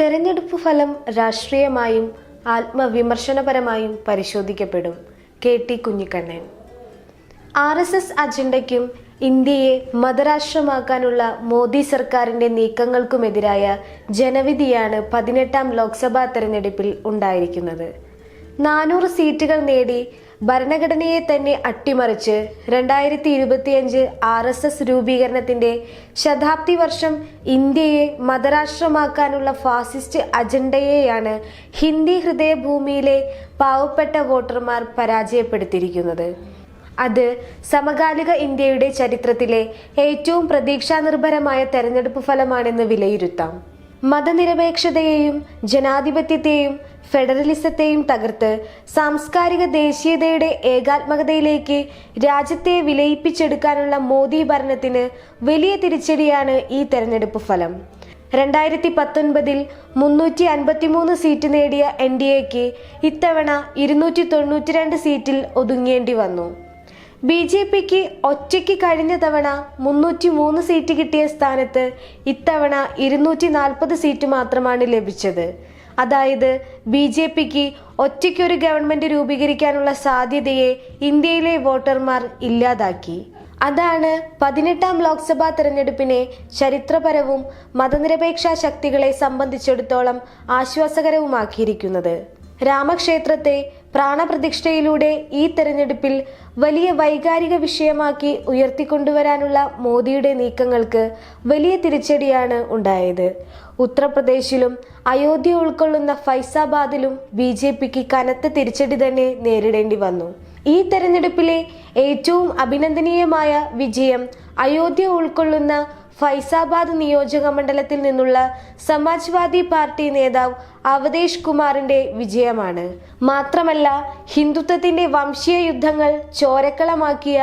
തെരഞ്ഞെടുപ്പ് ഫലം രാഷ്ട്രീയമായും ആത്മവിമർശനപരമായും പരിശോധിക്കപ്പെടും. K T Kunhikannan. R S S അജണ്ടയ്ക്കും ഇന്ത്യയെ മതരാഷ്ട്രമാക്കാനുള്ള മോദി സർക്കാരിന്റെ നീക്കങ്ങൾക്കുമെതിരായ ജനവിധിയാണ് പതിനെട്ടാം ലോക്സഭാ തെരഞ്ഞെടുപ്പിൽ ഉണ്ടായിരിക്കുന്നത്. നാനൂറ് സീറ്റുകൾ നേടി ഭരണഘടനയെ തന്നെ അട്ടിമറിച്ച് രണ്ടായിരത്തി ഇരുപത്തിയഞ്ച് ആർ എസ് എസ് രൂപീകരണത്തിന്റെ ശതാബ്ദി വർഷം ഇന്ത്യയെ മതരാഷ്ട്രമാക്കാനുള്ള ഫാസിസ്റ്റ് അജണ്ടയെയാണ് ഹിന്ദി ഹൃദയഭൂമിയിലെ പാവപ്പെട്ട വോട്ടർമാർ പരാജയപ്പെടുത്തിയിരിക്കുന്നത്. അത് സമകാലിക ഇന്ത്യയുടെ ചരിത്രത്തിലെ ഏറ്റവും പ്രതീക്ഷാനിർഭരമായ തെരഞ്ഞെടുപ്പ് ഫലമാണെന്ന് വിലയിരുത്താം. മതനിരപേക്ഷതയെയും ജനാധിപത്യത്തെയും ഫെഡറലിസത്തെയും തകർത്ത് സാംസ്കാരിക ദേശീയതയുടെ ഏകാത്മകതയിലേക്ക് രാജ്യത്തെ വിലയിപ്പിച്ചെടുക്കാനുള്ള മോദി ഭരണത്തിന് വലിയ തിരിച്ചടിയാണ് ഈ തെരഞ്ഞെടുപ്പ് ഫലം. രണ്ടായിരത്തി പത്തൊൻപതിൽ മുന്നൂറ്റി അൻപത്തിമൂന്ന് സീറ്റ് നേടിയ എൻ ഡി എക്ക് ഇത്തവണ ഇരുന്നൂറ്റി തൊണ്ണൂറ്റി രണ്ട് സീറ്റിൽ ഒതുങ്ങേണ്ടി വന്നു. ബി ജെ പിക്ക് ഒറ്റയ്ക്ക് കഴിഞ്ഞ തവണ മുന്നൂറ്റി മൂന്ന് സീറ്റ് കിട്ടിയ സ്ഥാനത്ത് ഇത്തവണ ഇരുന്നൂറ്റി നാൽപ്പത് സീറ്റ് മാത്രമാണ് ലഭിച്ചത്. അതായത് ബി ജെ പിക്ക് ഒറ്റയ്ക്കൊരു ഗവൺമെന്റ് രൂപീകരിക്കാനുള്ള സാധ്യതയെ ഇന്ത്യയിലെ വോട്ടർമാർ ഇല്ലാതാക്കി. അതാണ് പതിനെട്ടാം ലോക്സഭാ തെരഞ്ഞെടുപ്പിനെ ചരിത്രപരവും മതനിരപേക്ഷ ശക്തികളെ സംബന്ധിച്ചിടത്തോളം ആശ്വാസകരവുമാക്കിയിരിക്കുന്നത്. രാമക്ഷേത്രത്തെ പ്രാണപ്രതിഷ്ഠയിലൂടെ ഈ തെരഞ്ഞെടുപ്പിൽ വലിയ വൈകാരിക വിഷയമാക്കി ഉയർത്തിക്കൊണ്ടുവരാനുള്ള മോദിയുടെ നീക്കങ്ങൾക്ക് വലിയ തിരിച്ചടിയാണ് ഉണ്ടായത്. ഉത്തർപ്രദേശിലും അയോധ്യ ഉൾക്കൊള്ളുന്ന ഫൈസാബാദിലും ബി ജെ പിക്ക് കനത്ത തിരിച്ചടി തന്നെ നേരിടേണ്ടി വന്നു. ഈ തെരഞ്ഞെടുപ്പിലെ ഏറ്റവും അഭിനന്ദനീയമായ വിജയം അയോധ്യ ഉൾക്കൊള്ളുന്ന ഫൈസാബാദ് നിയോജക മണ്ഡലത്തിൽ നിന്നുള്ള സമാജ്വാദി പാർട്ടി നേതാവ് അവതേഷ് കുമാറിന്റെ വിജയമാണ്. മാത്രമല്ല ഹിന്ദുത്വത്തിന്റെ വംശീയ യുദ്ധങ്ങൾ ചോരക്കളമാക്കിയ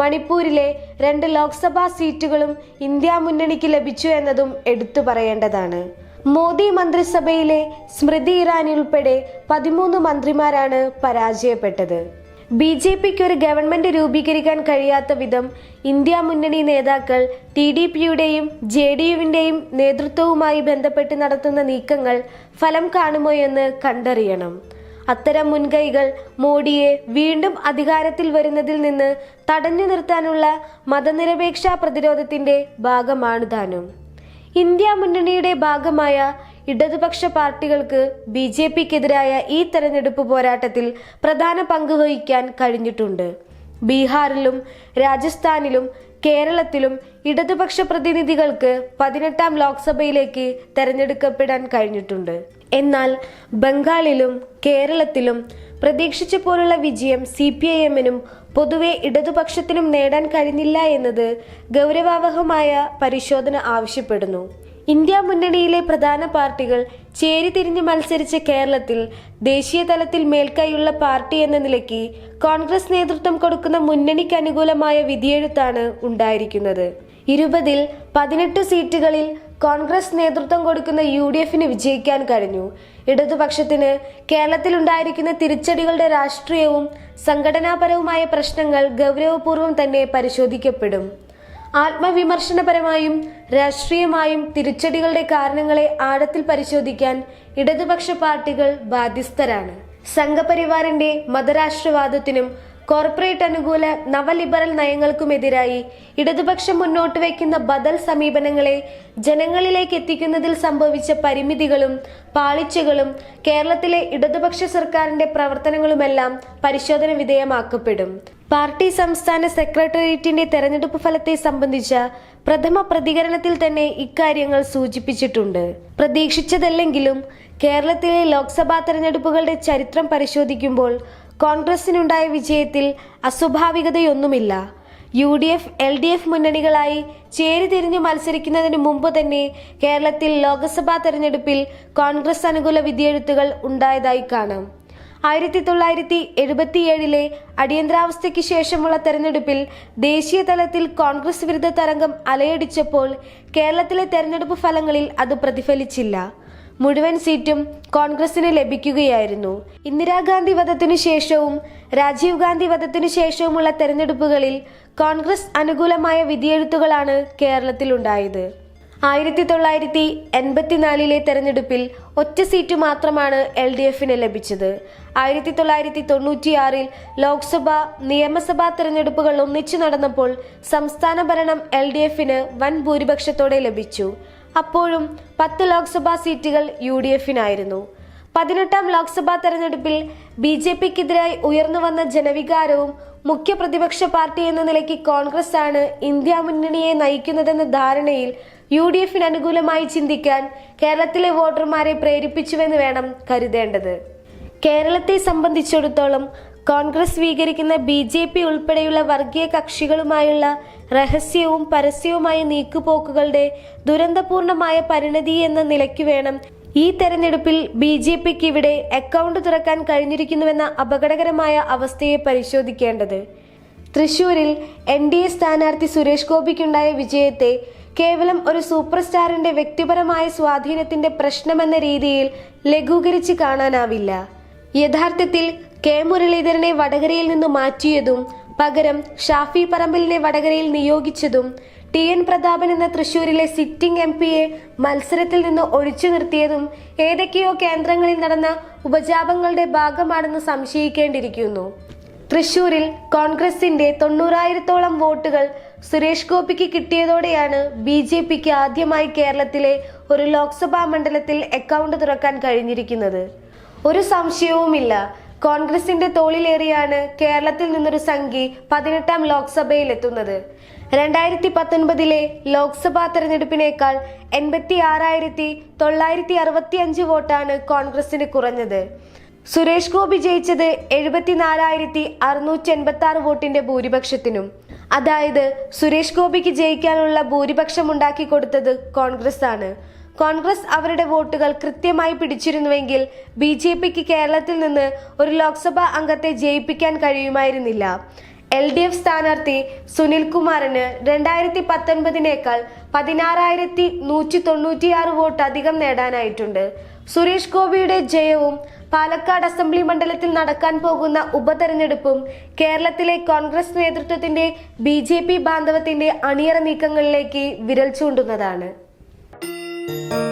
മണിപ്പൂരിലെ രണ്ട് ലോക്സഭാ സീറ്റുകളും ഇന്ത്യ മുന്നണിക്ക് ലഭിച്ചു എന്നതും എടുത്തു പറയേണ്ടതാണ്. മോദി മന്ത്രിസഭയിലെ സ്മൃതി ഇറാനി ഉൾപ്പെടെ പതിമൂന്ന് മന്ത്രിമാരാണ് പരാജയപ്പെട്ടത്. ബി ജെ പിക്ക് ഒരു ഗവൺമെന്റ് രൂപീകരിക്കാൻ കഴിയാത്ത വിധം ഇന്ത്യ മുന്നണി നേതാക്കൾ ടി ഡി പിയുടെയും ജെ ഡി യുവിന്റെയും നേതൃത്വവുമായി ബന്ധപ്പെട്ട് നടത്തുന്ന നീക്കങ്ങൾ ഫലം കാണുമോ എന്ന് കണ്ടറിയണം. അത്തരം മുൻകൈകൾ മോഡിയെ വീണ്ടും അധികാരത്തിൽ വരുന്നതിൽ നിന്ന് തടഞ്ഞു നിർത്താനുള്ള മതനിരപേക്ഷ പ്രതിരോധത്തിന്റെ ഭാഗമാണ് താനും. ഇന്ത്യ മുന്നണിയുടെ ഭാഗമായ ഇടതുപക്ഷ പാർട്ടികൾക്ക് ബി ജെ പിക്കെതിരായ ഈ തെരഞ്ഞെടുപ്പ് പോരാട്ടത്തിൽ പ്രധാന പങ്ക് വഹിക്കാൻ കഴിഞ്ഞിട്ടുണ്ട്. ബീഹാറിലും രാജസ്ഥാനിലും കേരളത്തിലും ഇടതുപക്ഷ പ്രതിനിധികൾക്ക് പതിനെട്ടാം ലോക്സഭയിലേക്ക് തെരഞ്ഞെടുക്കപ്പെടാൻ കഴിഞ്ഞിട്ടുണ്ട്. എന്നാൽ ബംഗാളിലും കേരളത്തിലും പ്രതീക്ഷിച്ച പോലുള്ള വിജയം സി പി ഐ എമ്മിനും പൊതുവെ ഇടതുപക്ഷത്തിനും നേടാൻ കഴിഞ്ഞില്ല എന്നത് ഗൗരവാവഹമായ പരിശോധന ആവശ്യപ്പെടുന്നു. ഇന്ത്യ മുന്നണിയിലെ പ്രധാന പാർട്ടികൾ ചേരിതിരിഞ്ഞ് മത്സരിച്ച കേരളത്തിൽ ദേശീയ തലത്തിൽ മേൽക്കൈയുള്ള പാർട്ടി എന്ന നിലയ്ക്ക് കോൺഗ്രസ് നേതൃത്വം കൊടുക്കുന്ന മുന്നണിക്ക് അനുകൂലമായ വിധിയെഴുത്താണ് ഉണ്ടായിരിക്കുന്നത്. ഇരുപതിൽ പതിനെട്ട് സീറ്റുകളിൽ കോൺഗ്രസ് നേതൃത്വം കൊടുക്കുന്ന യു ഡി എഫിന് വിജയിക്കാൻ കഴിഞ്ഞു. ഇടതുപക്ഷത്തിന് കേരളത്തിലുണ്ടായിരിക്കുന്ന തിരിച്ചടികളുടെ രാഷ്ട്രീയവും സംഘടനാപരവുമായ പ്രശ്നങ്ങൾ ഗൗരവപൂർവം തന്നെ പരിശോധിക്കപ്പെടും. ആത്മവിമർശനപരമായും രാഷ്ട്രീയമായും തിരിച്ചടികളുടെ കാരണങ്ങളെ ആഴത്തിൽ പരിശോധിക്കാൻ ഇടതുപക്ഷ പാർട്ടികൾ ബാധ്യസ്ഥരാണ്. സംഘപരിവാറിന്റെ മതരാഷ്ട്രവാദത്തിനും കോർപ്പറേറ്റ് അനുകൂല നവലിബറൽ നയങ്ങൾക്കുമെതിരായി ഇടതുപക്ഷം മുന്നോട്ട് വയ്ക്കുന്ന ബദൽ സമീപനങ്ങളെ ജനങ്ങളിലേക്ക് എത്തിക്കുന്നതിൽ സംഭവിച്ച പരിമിതികളും പാളിച്ചകളും കേരളത്തിലെ ഇടതുപക്ഷ സർക്കാരിന്റെ പ്രവർത്തനങ്ങളുമെല്ലാം പരിശോധന വിധേയമാക്കപ്പെടും. പാർട്ടി സംസ്ഥാന സെക്രട്ടേറിയറ്റിന്റെ തെരഞ്ഞെടുപ്പ് ഫലത്തെ സംബന്ധിച്ച പ്രഥമ പ്രതികരണത്തിൽ തന്നെ ഇക്കാര്യങ്ങൾ സൂചിപ്പിച്ചിട്ടുണ്ട്. പ്രതീക്ഷിച്ചതല്ലെങ്കിലും കേരളത്തിലെ ലോക്സഭാ തെരഞ്ഞെടുപ്പുകളുടെ ചരിത്രം പരിശോധിക്കുമ്പോൾ കോൺഗ്രസിനുണ്ടായ വിജയത്തിൽ അസ്വാഭാവികതയൊന്നുമില്ല. U D F L D F മുന്നണികളായി ചേരിതിരിഞ്ഞ് മത്സരിക്കുന്നതിന് മുമ്പ് തന്നെ കേരളത്തിൽ ലോക്സഭാ തെരഞ്ഞെടുപ്പിൽ കോൺഗ്രസ് അനുകൂല വിധിയെഴുത്തുകൾ ഉണ്ടായതായി കാണാം. ആയിരത്തി തൊള്ളായിരത്തി എഴുപത്തിയേഴിലെ അടിയന്തരാവസ്ഥയ്ക്ക് ശേഷമുള്ള തെരഞ്ഞെടുപ്പിൽ ദേശീയ തലത്തിൽ കോൺഗ്രസ് വിരുദ്ധ തരംഗം അലയടിച്ചപ്പോൾ കേരളത്തിലെ തെരഞ്ഞെടുപ്പ് ഫലങ്ങളിൽ അത് പ്രതിഫലിച്ചില്ല. മുഴുവൻ സീറ്റും കോൺഗ്രസിന് ലഭിക്കുകയായിരുന്നു. ഇന്ദിരാഗാന്ധി വധത്തിനു ശേഷവും രാജീവ് ഗാന്ധി വധത്തിനു ശേഷവുമുള്ള തെരഞ്ഞെടുപ്പുകളിൽ കോൺഗ്രസ് അനുകൂലമായ വിധിയെഴുത്തുകളാണ് കേരളത്തിലുണ്ടായത്. ആയിരത്തി തൊള്ളായിരത്തി എൺപത്തിനാലിലെ തെരഞ്ഞെടുപ്പിൽ ഒറ്റ സീറ്റ് മാത്രമാണ് എൽ ഡി എഫിന് ലഭിച്ചത്. ആയിരത്തി തൊള്ളായിരത്തി തൊണ്ണൂറ്റിയാറിൽ ലോക്സഭ നിയമസഭാ തെരഞ്ഞെടുപ്പുകൾ ഒന്നിച്ചു നടന്നപ്പോൾ സംസ്ഥാന ഭരണം എൽ ഡി എഫിന് വൻ ഭൂരിപക്ഷത്തോടെ ലഭിച്ചു. അപ്പോഴും പത്ത് ലോക്സഭാ സീറ്റുകൾ യു ഡി എഫിനായിരുന്നു. പതിനെട്ടാം ലോക്സഭാ തെരഞ്ഞെടുപ്പിൽ ബി ജെ പിക്കെതിരായി ഉയർന്നു വന്ന ജനവികാരവും മുഖ്യ പ്രതിപക്ഷ പാർട്ടി എന്ന നിലയ്ക്ക് കോൺഗ്രസ് ആണ് ഇന്ത്യ മുന്നണിയെ നയിക്കുന്നതെന്ന ധാരണയിൽ യു ഡി എഫിന് അനുകൂലമായി ചിന്തിക്കാൻ കേരളത്തിലെ വോട്ടർമാരെ പ്രേരിപ്പിച്ചുവെന്ന് വേണം കരുതേണ്ടത്. കേരളത്തെ സംബന്ധിച്ചിടത്തോളം കോൺഗ്രസ് സ്വീകരിക്കുന്ന ബി ജെ പി ഉൾപ്പെടെയുള്ള വർഗീയ കക്ഷികളുമായുള്ള രഹസ്യവും പരസ്യവുമായ നീക്കുപോക്കുകളുടെ ദുരന്തപൂർണമായ പരിണതി എന്ന നിലയ്ക്ക് വേണം ഈ തെരഞ്ഞെടുപ്പിൽ ബി ജെ പിക്ക് ഇവിടെ അക്കൗണ്ട് തുറക്കാൻ കഴിഞ്ഞിരിക്കുന്നുവെന്ന അപകടകരമായ അവസ്ഥയെ പരിശോധിക്കേണ്ടത്. തൃശൂരിൽ എൻ ഡി എ സ്ഥാനാർത്ഥി സുരേഷ് ഗോപിക്കുണ്ടായ വിജയത്തെ കേവലം ഒരു സൂപ്പർ സ്റ്റാറിന്റെ വ്യക്തിപരമായ സ്വാധീനത്തിന്റെ പ്രശ്നമെന്ന രീതിയിൽ ലഘൂകരിച്ച് കാണാനാവില്ല. യഥാർത്ഥത്തിൽ കെ മുരളീധരനെ വടകരയിൽ നിന്ന് മാറ്റിയതും പകരം ഷാഫി പറമ്പിലിനെ വടകരയിൽ നിയോഗിച്ചതും ടി എൻ പ്രതാപൻ എന്ന തൃശൂരിലെ സിറ്റിംഗ് എം പിയെ മത്സരത്തിൽ നിന്ന് ഒഴിച്ചു നിർത്തിയതും ഏതൊക്കെയോ കേന്ദ്രങ്ങളിൽ നടന്ന ഉപജാപങ്ങളുടെ ഭാഗമാണെന്ന് സംശയിക്കേണ്ടിയിരിക്കുന്നു. തൃശൂരിൽ കോൺഗ്രസിന്റെ തൊണ്ണൂറായിരത്തോളം വോട്ടുകൾ സുരേഷ് ഗോപിക്ക് കിട്ടിയതോടെയാണ് ബി ജെ പിക്ക് ആദ്യമായി കേരളത്തിലെ ഒരു ലോക്സഭാ മണ്ഡലത്തിൽ അക്കൗണ്ട് തുറക്കാൻ കഴിഞ്ഞിരിക്കുന്നത്. ഒരു സംശയവുമില്ല. കോൺഗ്രസിന്റെ തോളിലേറിയാണ് കേരളത്തിൽ നിന്നൊരു സംഘി പതിനെട്ടാം ലോക്സഭയിലെത്തുന്നത്. രണ്ടായിരത്തി പത്തൊൻപതിലെ ലോക്സഭാ തെരഞ്ഞെടുപ്പിനേക്കാൾ എൺപത്തി ആറായിരത്തി തൊള്ളായിരത്തി അറുപത്തി അഞ്ച് വോട്ടാണ് കോൺഗ്രസിന് കുറഞ്ഞത്. സുരേഷ് ഗോപി ജയിച്ചത് എഴുപത്തിനാലായിരത്തി അറുന്നൂറ്റി എൺപത്തി ആറ് വോട്ടിന്റെ ഭൂരിപക്ഷത്തിനും. അതായത് സുരേഷ് ഗോപിക്ക് ജയിക്കാനുള്ള ഭൂരിപക്ഷം ഉണ്ടാക്കി കൊടുത്തത് കോൺഗ്രസ് ആണ് കോൺഗ്രസ് അവരുടെ വോട്ടുകൾ കൃത്യമായി പിടിച്ചിരുന്നുവെങ്കിൽ ബി ജെ പിക്ക് കേരളത്തിൽ നിന്ന് ഒരു ലോക്സഭാ അംഗത്തെ ജയിപ്പിക്കാൻ കഴിയുമായിരുന്നില്ല. എൽ ഡി എഫ് സ്ഥാനാർത്ഥി സുനിൽ കുമാറിന് രണ്ടായിരത്തി പത്തൊൻപതിനേക്കാൾ പതിനാറായിരത്തി നൂറ്റി തൊണ്ണൂറ്റിയാറ് വോട്ട് അധികം നേടാനായിട്ടുണ്ട്. സുരേഷ് ഗോപിയുടെ ജയവും പാലക്കാട് അസംബ്ലി മണ്ഡലത്തിൽ നടക്കാൻ പോകുന്ന ഉപതെരഞ്ഞെടുപ്പും കേരളത്തിലെ കോൺഗ്രസ് നേതൃത്വത്തിന്റെ ബി ജെ പി ബാന്ധവത്തിന്റെ അണിയറ നീക്കങ്ങളിലേക്ക് വിരൽ ചൂണ്ടുന്നതാണ്. you